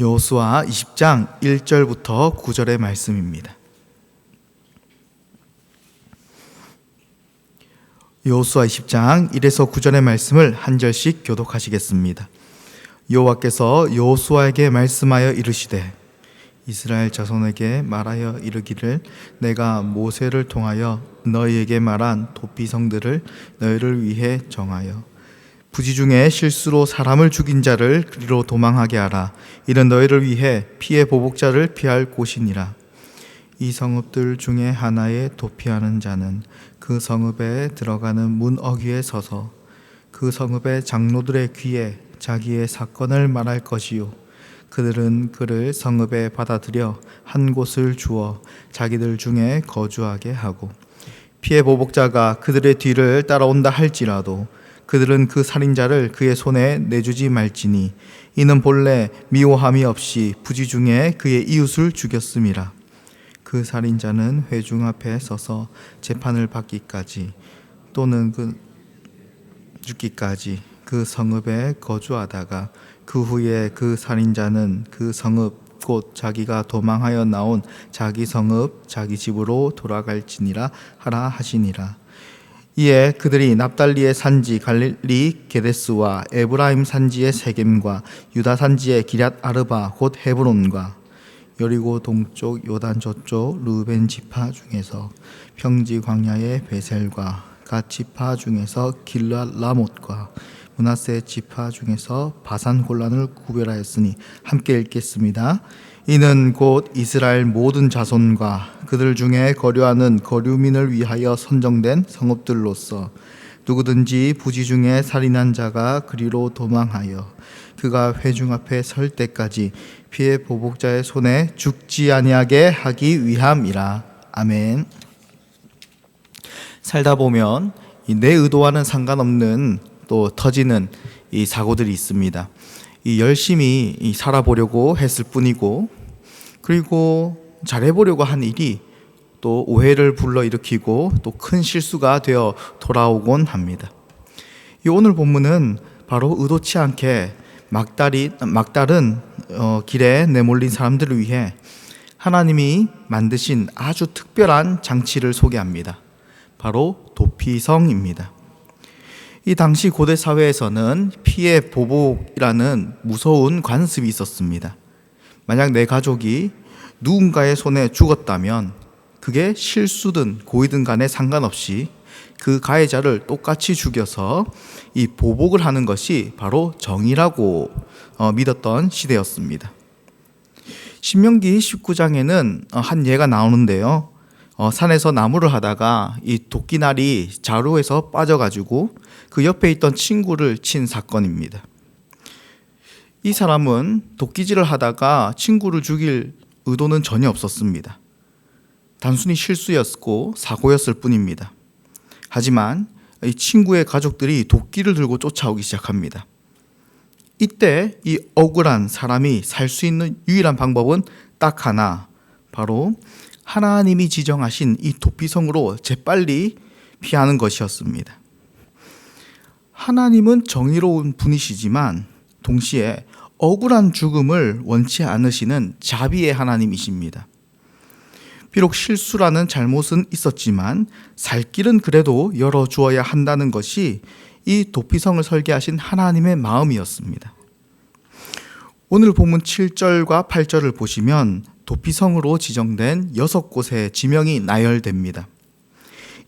여호수아 20장 1절부터 9절의 말씀입니다. 여호수아 20장 1에서 9절의 말씀을 한 절씩 교독하시겠습니다. 여호와께서 여호수아에게 말씀하여 이르시되 이스라엘 자손에게 말하여 이르기를 내가 모세를 통하여 너희에게 말한 도피 성들을 너희를 위해 정하여 부지 중에 실수로 사람을 죽인 자를 그리로 도망하게 하라. 이는 너희를 위해 피해 보복자를 피할 곳이니라. 이 성읍들 중에 하나에 도피하는 자는 그 성읍에 들어가는 문 어귀에 서서 그 성읍의 장로들의 귀에 자기의 사건을 말할 것이요. 그들은 그를 성읍에 받아들여 한 곳을 주어 자기들 중에 거주하게 하고 피해 보복자가 그들의 뒤를 따라온다 할지라도 그들은 그 살인자를 그의 손에 내주지 말지니 이는 본래 미워함이 없이 부지 중에 그의 이웃을 죽였음이라. 그 살인자는 회중 앞에 서서 재판을 받기까지 또는 그 죽기까지 그 성읍에 거주하다가 그 후에 그 살인자는 그 성읍 곧 자기가 도망하여 나온 자기 성읍 자기 집으로 돌아갈지니라 하라 하시니라 이에 그들이 납달리의 산지 갈릴리 게데스와 에브라임 산지의 세겜과 유다 산지의 기럇 아르바 곧 헤브론과 여리고 동쪽 요단 저쪽 루벤 지파 중에서 평지 광야의 베셀과 갓 지파 중에서 길라 라못과 문하세 지파 중에서 바산 혼란을 구별하였으니 함께 읽겠습니다. 이는 곧 이스라엘 모든 자손과 그들 중에 거류하는 거류민을 위하여 선정된 성읍들로서 누구든지 부지 중에 살인한 자가 그리로 도망하여 그가 회중 앞에 설 때까지 피해 보복자의 손에 죽지 아니하게 하기 위함이라. 아멘. 살다 보면 내 의도와는 상관없는 또 터지는 이 사고들이 있습니다. 이 열심히 살아보려고 했을 뿐이고 그리고 잘해보려고 한 일이 또 오해를 불러일으키고 또 큰 실수가 되어 돌아오곤 합니다. 이 오늘 본문은 바로 의도치 않게 막다리, 막다른 어, 길에 내몰린 사람들을 위해 하나님이 만드신 아주 특별한 장치를 소개합니다. 바로 도피성입니다. 이 당시 고대 사회에서는 피해 보복이라는 무서운 관습이 있었습니다. 만약 내 가족이 누군가의 손에 죽었다면 그게 실수든 고의든 간에 상관없이 그 가해자를 똑같이 죽여서 이 보복을 하는 것이 바로 정의라고 어, 믿었던 시대였습니다. 신명기 19장에는 어, 한 예가 나오는데요. 어, 산에서 나무를 하다가 이 도끼날이 자루에서 빠져가지고 그 옆에 있던 친구를 친 사건입니다. 이 사람은 도끼질을 하다가 친구를 죽일 의도는 전혀 없었습니다. 단순히 실수였고 사고였을 뿐입니다. 하지만 이 친구의 가족들이 도끼를 들고 쫓아오기 시작합니다. 이때 이 억울한 사람이 살 수 있는 유일한 방법은 딱 하나, 바로 하나님이 지정하신 이 도피성으로 재빨리 피하는 것이었습니다. 하나님은 정의로운 분이시지만 동시에 억울한 죽음을 원치 않으시는 자비의 하나님이십니다. 비록 실수라는 잘못은 있었지만 살 길은 그래도 열어 주어야 한다는 것이 이 도피성을 설계하신 하나님의 마음이었습니다. 오늘 본문 7절과 8절을 보시면 도피성으로 지정된 여섯 곳의 지명이 나열됩니다.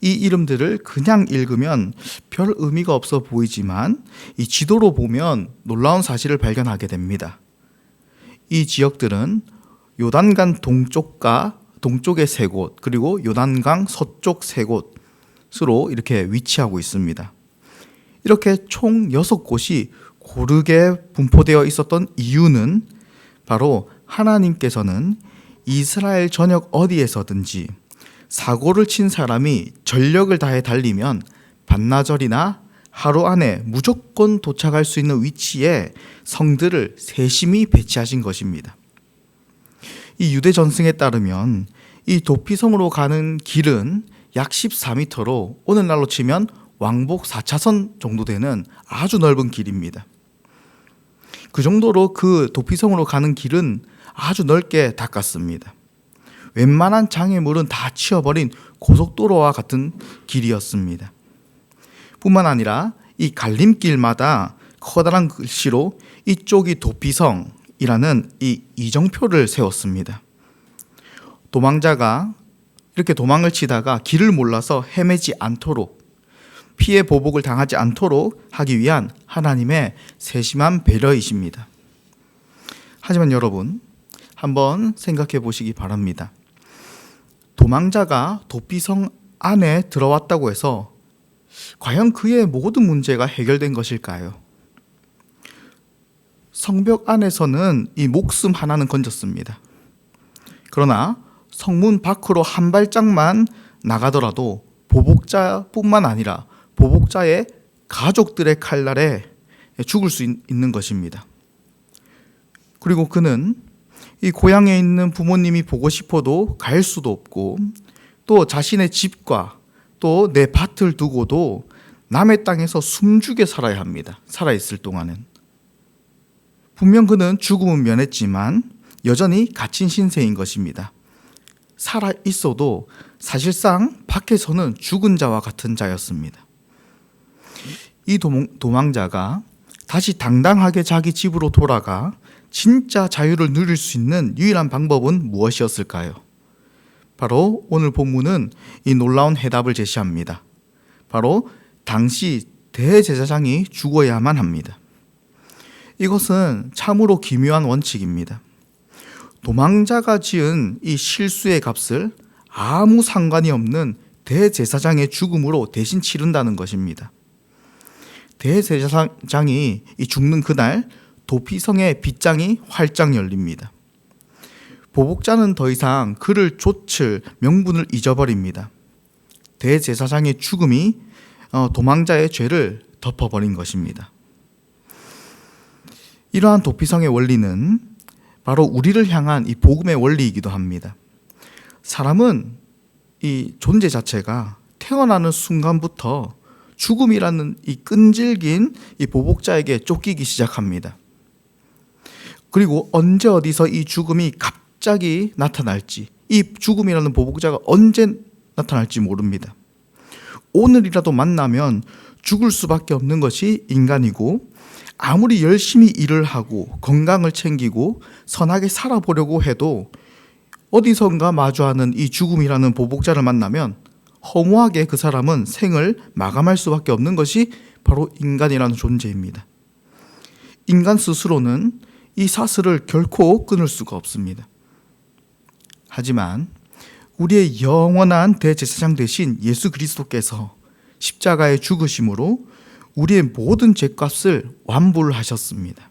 이 이름들을 그냥 읽으면 별 의미가 없어 보이지만 이 지도로 보면 놀라운 사실을 발견하게 됩니다. 이 지역들은 요단강 동쪽과 동쪽의 세 곳, 그리고 요단강 서쪽 세 곳으로 이렇게 위치하고 있습니다. 이렇게 총 여섯 곳이 고르게 분포되어 있었던 이유는 바로 하나님께서는 이스라엘 전역 어디에서든지 사고를 친 사람이 전력을 다해 달리면 반나절이나 하루 안에 무조건 도착할 수 있는 위치에 성들을 세심히 배치하신 것입니다. 이 유대 전승에 따르면 이 도피성으로 가는 길은 약 14m로 오늘날로 치면 왕복 4차선 정도 되는 아주 넓은 길입니다. 그 정도로 그 도피성으로 가는 길은 아주 넓게 닦았습니다. 웬만한 장애물은 다 치워버린 고속도로와 같은 길이었습니다. 뿐만 아니라 이 갈림길마다 커다란 글씨로 이쪽이 도피성이라는 이 이정표를 세웠습니다. 도망자가 이렇게 도망을 치다가 길을 몰라서 헤매지 않도록 피해 보복을 당하지 않도록 하기 위한 하나님의 세심한 배려이십니다. 하지만 여러분, 한번 생각해 보시기 바랍니다. 도망자가 도피성 안에 들어왔다고 해서 과연 그의 모든 문제가 해결된 것일까요? 성벽 안에서는 이 목숨 하나는 건졌습니다. 그러나 성문 밖으로 한 발짝만 나가더라도 보복자뿐만 아니라 보복자의 가족들의 칼날에 죽을 수 있는 것입니다. 그리고 그는 이 고향에 있는 부모님이 보고 싶어도 갈 수도 없고 또 자신의 집과 또 내 밭을 두고도 남의 땅에서 숨죽여 살아야 합니다. 살아 있을 동안은 분명 그는 죽음은 면했지만 여전히 갇힌 신세인 것입니다. 살아 있어도 사실상 밖에서는 죽은 자와 같은 자였습니다. 이 도망자가 다시 당당하게 자기 집으로 돌아가 진짜 자유를 누릴 수 있는 유일한 방법은 무엇이었을까요? 바로 오늘 본문은 이 놀라운 해답을 제시합니다. 바로 당시 대제사장이 죽어야만 합니다. 이것은 참으로 기묘한 원칙입니다. 도망자가 지은 이 실수의 값을 아무 상관이 없는 대제사장의 죽음으로 대신 치른다는 것입니다. 대제사장이 죽는 그날 도피성의 빗장이 활짝 열립니다. 보복자는 더 이상 그를 좇을 명분을 잊어버립니다. 대제사장의 죽음이 어, 도망자의 죄를 덮어버린 것입니다. 이러한 도피성의 원리는 바로 우리를 향한 이 복음의 원리이기도 합니다. 사람은 이 존재 자체가 태어나는 순간부터 죽음이라는 이 끈질긴 이 보복자에게 쫓기기 시작합니다. 그리고 언제 어디서 이 죽음이 갑자기 나타날지, 이 죽음이라는 보복자가 언제 나타날지 모릅니다. 오늘이라도 만나면 죽을 수밖에 없는 것이 인간이고 아무리 열심히 일을 하고 건강을 챙기고 선하게 살아보려고 해도 어디선가 마주하는 이 죽음이라는 보복자를 만나면 허무하게 그 사람은 생을 마감할 수밖에 없는 것이 바로 인간이라는 존재입니다. 인간 스스로는 이 사슬을 결코 끊을 수가 없습니다. 하지만 우리의 영원한 대제사장 대신 예수 그리스도께서 십자가의 죽으심으로 우리의 모든 죄값을 완불 하셨습니다.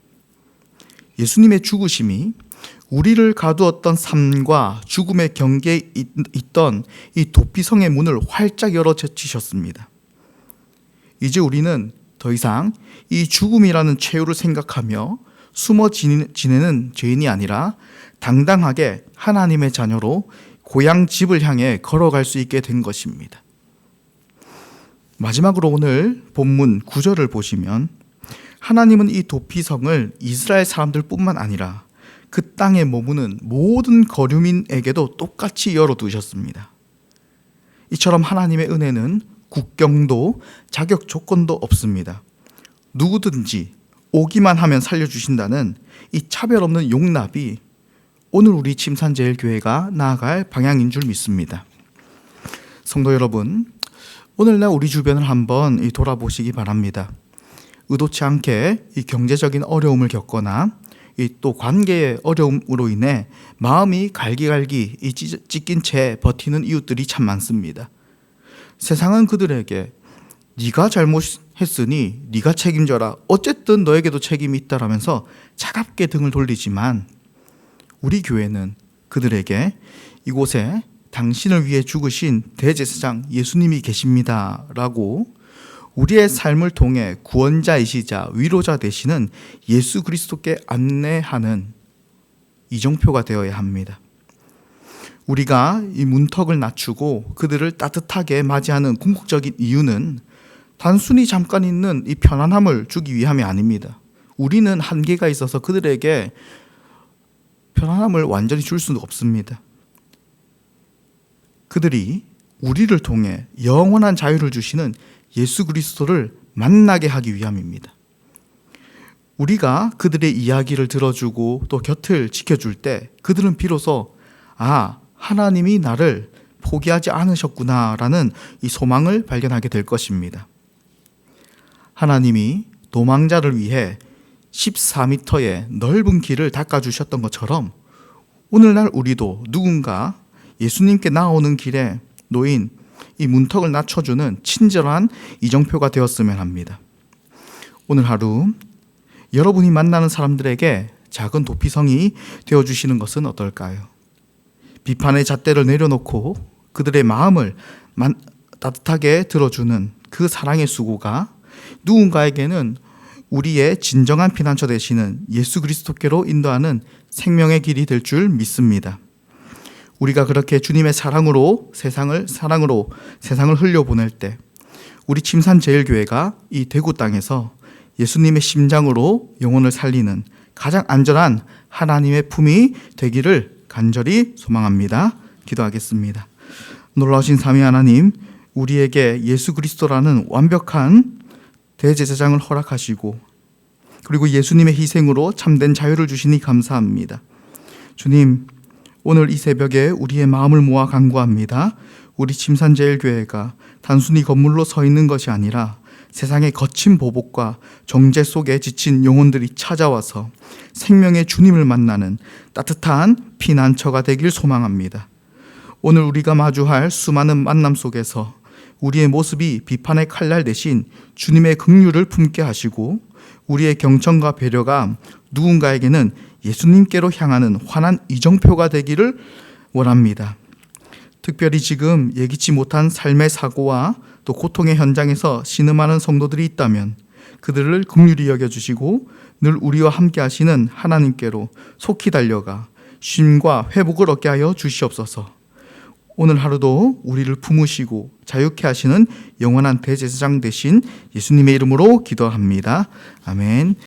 예수님의 죽으심이 우리를 가두었던 삶과 죽음의 경계에 있던 이 도피성의 문을 활짝 열어 제치셨습니다. 이제 우리는 더 이상 이 죽음이라는 최후를 생각하며 숨어 지내는 죄인이 아니라 당당하게 하나님의 자녀로 고향 집을 향해 걸어갈 수 있게 된 것입니다. 마지막으로 오늘 본문 9절을 보시면 하나님은 이 도피성을 이스라엘 사람들뿐만 아니라 그 땅에 머무는 모든 거류민에게도 똑같이 열어두셨습니다. 이처럼 하나님의 은혜는 국경도 자격 조건도 없습니다. 누구든지 오기만 하면 살려주신다는 이 차별 없는 용납이 오늘 우리 침산제일교회가 나아갈 방향인 줄 믿습니다. 성도 여러분, 오늘날 우리 주변을 한번 돌아보시기 바랍니다. 의도치 않게 이 경제적인 어려움을 겪거나 또 관계의 어려움으로 인해 마음이 갈기갈기 이 찢긴 채 버티는 이웃들이 참 많습니다. 세상은 그들에게 네가 잘못 했으니 네가 책임져라. 어쨌든 너에게도 책임이 있다라면서 차갑게 등을 돌리지만 우리 교회는 그들에게 이곳에 당신을 위해 죽으신 대제사장 예수님이 계십니다라고 우리의 삶을 통해 구원자이시자 위로자 되시는 예수 그리스도께 안내하는 이정표가 되어야 합니다. 우리가 이 문턱을 낮추고 그들을 따뜻하게 맞이하는 궁극적인 이유는 단순히 잠깐 있는 이 편안함을 주기 위함이 아닙니다. 우리는 한계가 있어서 그들에게 편안함을 완전히 줄 수는 없습니다. 그들이 우리를 통해 영원한 자유를 주시는 예수 그리스도를 만나게 하기 위함입니다. 우리가 그들의 이야기를 들어주고 또 곁을 지켜줄 때 그들은 비로소 아, 하나님이 나를 포기하지 않으셨구나라는 이 소망을 발견하게 될 것입니다. 하나님이 도망자를 위해 14m의 넓은 길을 닦아주셨던 것처럼 오늘날 우리도 누군가 예수님께 나오는 길에 놓인 이 문턱을 낮춰주는 친절한 이정표가 되었으면 합니다. 오늘 하루 여러분이 만나는 사람들에게 작은 도피성이 되어주시는 것은 어떨까요? 비판의 잣대를 내려놓고 그들의 마음을 만- 따뜻하게 들어주는 그 사랑의 수고가 누군가에게는 우리의 진정한 피난처 되시는 예수 그리스도께로 인도하는 생명의 길이 될 줄 믿습니다. 우리가 그렇게 주님의 사랑으로 세상을 사랑으로 세상을 흘려 보낼 때 우리 침산 제일교회가 이 대구 땅에서 예수님의 심장으로 영혼을 살리는 가장 안전한 하나님의 품이 되기를 간절히 소망합니다. 기도하겠습니다. 놀라우신 삼위 하나님, 우리에게 예수 그리스도라는 완벽한 대제사장을 허락하시고 그리고 예수님의 희생으로 참된 자유를 주시니 감사합니다. 주님, 오늘 이 새벽에 우리의 마음을 모아 간구합니다. 우리 침산제일교회가 단순히 건물로 서 있는 것이 아니라 세상의 거친 보복과 정제 속에 지친 영혼들이 찾아와서 생명의 주님을 만나는 따뜻한 피난처가 되길 소망합니다. 오늘 우리가 마주할 수많은 만남 속에서 우리의 모습이 비판의 칼날 대신 주님의 긍휼을 품게 하시고 우리의 경청과 배려가 누군가에게는 예수님께로 향하는 환한 이정표가 되기를 원합니다. 특별히 지금 예기치 못한 삶의 사고와 또 고통의 현장에서 신음하는 성도들이 있다면 그들을 긍휼히 여겨 주시고 늘 우리와 함께 하시는 하나님께로 속히 달려가 쉼과 회복을 얻게 하여 주시옵소서. 오늘 하루도 우리를 품으시고 자유케 하시는 영원한 대제사장 되신 예수님의 이름으로 기도합니다. 아멘.